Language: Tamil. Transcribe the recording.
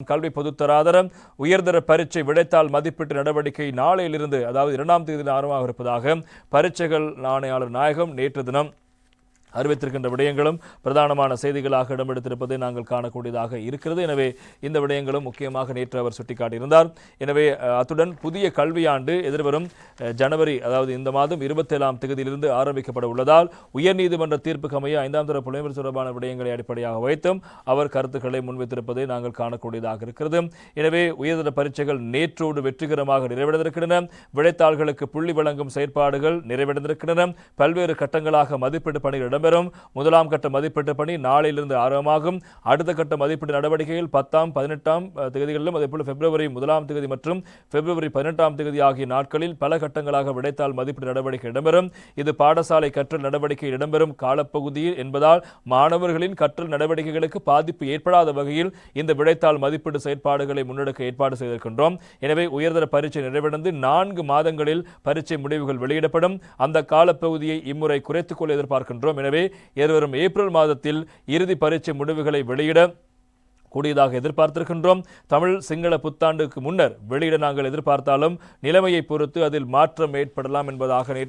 கல்வி பொதுத்தராதரம் உயர்தர பரீட்சை விடைத்தாள் மதிப்பீட்டு நடவடிக்கை நாளையிலிருந்து அதாவது இரண்டாம் தேதி ஆரம்பமாக இருப்பதாக பரீட்சைகள் ஆணையாளர் நாயகம் நேற்று தினம் அறிவித்திருக்கின்ற விடயங்களும் பிரதானமான செய்திகளாக இடம்பெடுத்திருப்பதை நாங்கள் காணக்கூடியதாக இருக்கிறது. எனவே இந்த விடயங்களும் முக்கியமாக நேற்று அவர் சுட்டிக்காட்டியிருந்தார். எனவே அத்துடன் புதிய கல்வியாண்டு எதிர்வரும் ஜனவரி அதாவது இந்த மாதம் இருபத்தேழாம் தேதியிலிருந்து ஆரம்பிக்கப்பட உள்ளதால் உயர்நீதிமன்ற தீர்ப்புக்கு அமைய ஐந்தாம் தர புலமைகள் தொடர்பான விடயங்களை அடிப்படையாக வைத்தும் அவர் கருத்துக்களை முன்வைத்திருப்பதை நாங்கள் காணக்கூடியதாக இருக்கிறது. எனவே உயர்தர பரீட்சைகள் நேற்றோடு வெற்றிகரமாக நிறைவடைந்திருக்கின்றன. விடைத்தாள்களுக்கு புள்ளி வழங்கும் செயற்பாடுகள் நிறைவடைந்திருக்கின்றன. பல்வேறு கட்டங்களாக மதிப்பீட்டு பணிகள் இடம்பெறும். முதலாம் கட்ட மதிப்பீட்டு பணி நாளையிலிருந்து ஆரம்பமாகும். அடுத்த கட்ட மதிப்பீட்டு நடவடிக்கைகள் பத்தாம் பதினெட்டாம் தேதிகளிலும் அதேபோல் பிப்ரவரி முதலாம் தேதி மற்றும் பிப்ரவரி பதினெட்டாம் தேதி ஆகிய நாட்களில் பல கட்டங்களாக விடைத்தாள் மதிப்பீட்டு நடவடிக்கை இடம்பெறும். இது பாடசாலை கற்றல் நடவடிக்கை இடம்பெறும் காலப்பகுதியில் என்பதால் மாணவர்களின் கற்றல் நடவடிக்கைகளுக்கு பாதிப்பு ஏற்படாத வகையில் இந்த விடைத்தாள் மதிப்பீடு செயற்பாடுகளை முன்னெடுக்க ஏற்பாடு செய்திருக்கின்றோம். எனவே உயர்தர பரீட்சை நிறைவடைந்து நான்கு மாதங்களில் பரீட்சை முடிவுகள் வெளியிடப்படும். அந்த காலப்பகுதியை இம்முறை குறைத்துக் கொள்ள எதிர்பார்க்கின்றோம். எனவே எதிர்வரும் ஏப்ரல் மாதத்தில் இறுதி பரீட்சை முடிவுகளை வெளியிட கூடியதாக எதிர்பார்த்திருக்கின்றோம். தமிழ் சிங்கள புத்தாண்டுக்கு முன்னர் வெளியிட நாங்கள் எதிர்பார்த்தாலும் நிலைமையை பொறுத்து அதில் மாற்றம் ஏற்படலாம் என்பதாக நேற்று